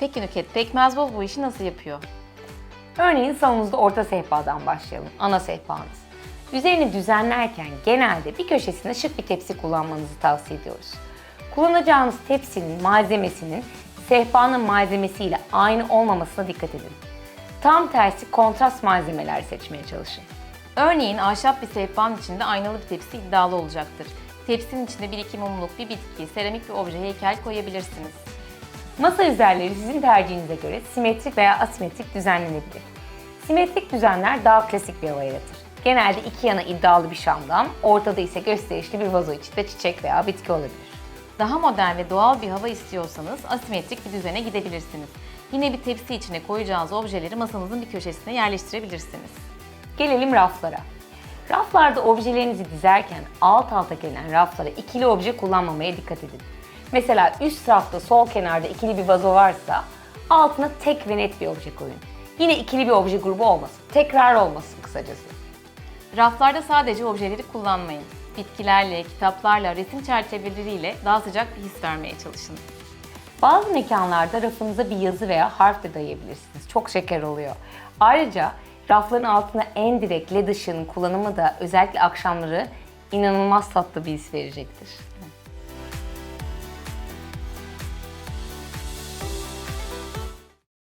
Peki Nüket, Pekmezbol bu işi nasıl yapıyor? Örneğin salonunuzda orta sehpadan başlayalım. Ana sehpanız. Üzerini düzenlerken genelde bir köşesinde şık bir tepsi kullanmanızı tavsiye ediyoruz. Kullanacağınız tepsinin malzemesinin sehpanın malzemesiyle aynı olmamasına dikkat edin. Tam tersi kontrast malzemeler seçmeye çalışın. Örneğin ahşap bir sehpanın içinde aynalı bir tepsi iddialı olacaktır. Tepsinin içinde bir iki mumluk, bir bitki, seramik bir obje, heykel koyabilirsiniz. Masa üzerleri sizin tercihinize göre simetrik veya asimetrik düzenlenebilir. Simetrik düzenler daha klasik bir hava yaratır. Genelde iki yana iddialı bir şamdan, ortada ise gösterişli bir vazo içinde çiçek veya bitki olabilir. Daha modern ve doğal bir hava istiyorsanız asimetrik bir düzene gidebilirsiniz. Yine bir tepsi içine koyacağınız objeleri masanızın bir köşesine yerleştirebilirsiniz. Gelelim raflara. Raflarda objelerinizi dizerken alt alta gelen raflara ikili obje kullanmamaya dikkat edin. Mesela üst rafta sol kenarda ikili bir vazo varsa altına tek ve net bir obje koyun. Yine ikili bir obje grubu olmasın. Tekrar olmasın kısacası. Raflarda sadece objeleri kullanmayın. Bitkilerle, kitaplarla, resim çerçeveleriyle daha sıcak bir his vermeye çalışın. Bazı mekanlarda rafınıza bir yazı veya harf de dayayabilirsiniz. Çok şeker oluyor. Ayrıca rafların altına en direkt led ışığının kullanımı da özellikle akşamları inanılmaz tatlı bir his verecektir.